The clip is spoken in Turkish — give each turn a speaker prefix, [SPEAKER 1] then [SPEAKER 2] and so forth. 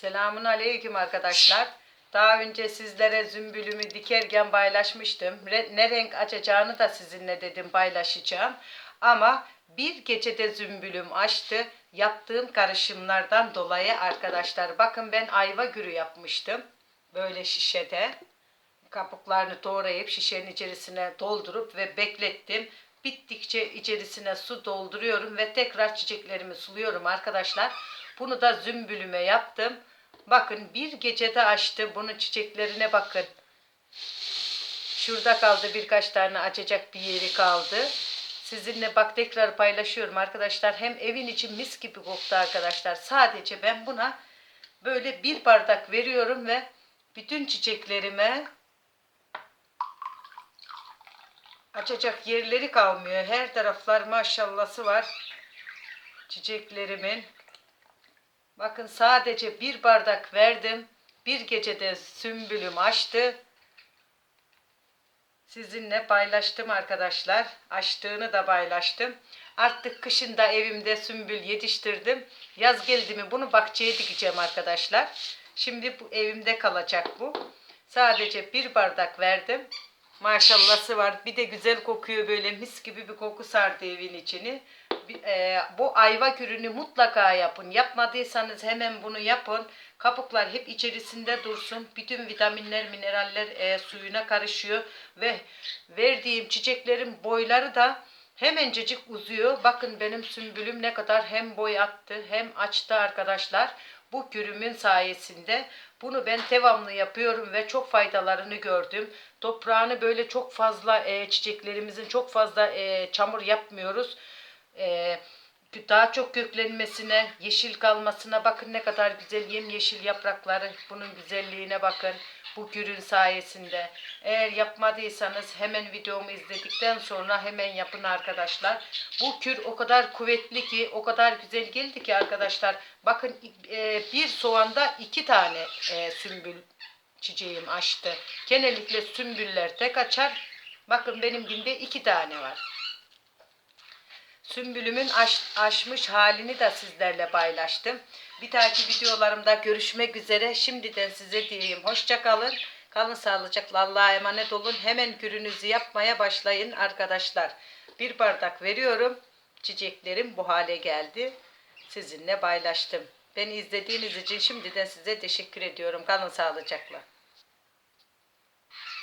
[SPEAKER 1] Selamun aleyküm arkadaşlar. Daha önce sizlere zümbülümü dikerken paylaşmıştım. Ne renk açacağını da sizinle dedim paylaşacağım. Ama bir gecede zümbülüm açtı. Yaptığım karışımlardan dolayı arkadaşlar bakın ben ayva gürü yapmıştım. Böyle şişede. Kabuklarını doğrayıp şişenin içerisine doldurup ve beklettim. Bittikçe içerisine su dolduruyorum ve tekrar çiçeklerimi suluyorum arkadaşlar. Bunu da zümbülüme yaptım. Bakın bir gecede açtı. Bunun çiçeklerine bakın. Şurada kaldı birkaç tane açacak bir yeri kaldı. Sizinle bak tekrar paylaşıyorum arkadaşlar. Hem evin içi mis gibi koktu arkadaşlar. Sadece ben buna böyle bir bardak veriyorum ve bütün çiçeklerime açacak yerleri kalmıyor. Her taraflar maşallahı var çiçeklerimin. Bakın sadece bir bardak verdim. Bir gecede sümbülüm açtı. Sizinle paylaştım arkadaşlar. Açtığını da paylaştım. Artık kışında evimde sümbül yetiştirdim. Yaz geldi mi bunu bahçeye dikeceğim arkadaşlar. Şimdi bu evimde kalacak bu. Sadece bir bardak verdim. Maşallahı var. Bir de güzel kokuyor böyle mis gibi bir koku sardı evin içini. E, bu ayva gürünü mutlaka yapın. Yapmadıysanız hemen bunu yapın. Kabuklar hep içerisinde dursun. Bütün vitaminler, mineraller e, suyuna karışıyor ve verdiğim çiçeklerin boyları da hemencecik uzuyor. Bakın benim sümbülüm ne kadar hem boy attı hem açtı arkadaşlar. Bu gürümün sayesinde bunu ben devamlı yapıyorum ve çok faydalarını gördüm. Toprağını böyle çok fazla e, çiçeklerimizin çok fazla e, çamur yapmıyoruz. E, daha çok köklenmesine, yeşil kalmasına bakın ne kadar güzel yemyeşil yaprakları. Bunun güzelliğine bakın. Bu gürün sayesinde. Eğer yapmadıysanız hemen videomu izledikten sonra hemen yapın arkadaşlar. Bu kür o kadar kuvvetli ki, o kadar güzel geldi ki arkadaşlar. Bakın e, bir soğanda iki tane e, sümbül çiçeğim açtı. Genellikle sümbüller tek açar. Bakın benimkinde iki tane var. Sümbülümün aş, aşmış halini de sizlerle paylaştım. Bir dahaki videolarımda görüşmek üzere. Şimdiden size diyeyim. Hoşça kalın. Kalın sağlıcakla Allah'a emanet olun. Hemen kürünüzü yapmaya başlayın arkadaşlar. Bir bardak veriyorum. Çiçeklerim bu hale geldi. Sizinle paylaştım. Beni izlediğiniz için şimdiden size teşekkür ediyorum. Kalın sağlıcakla.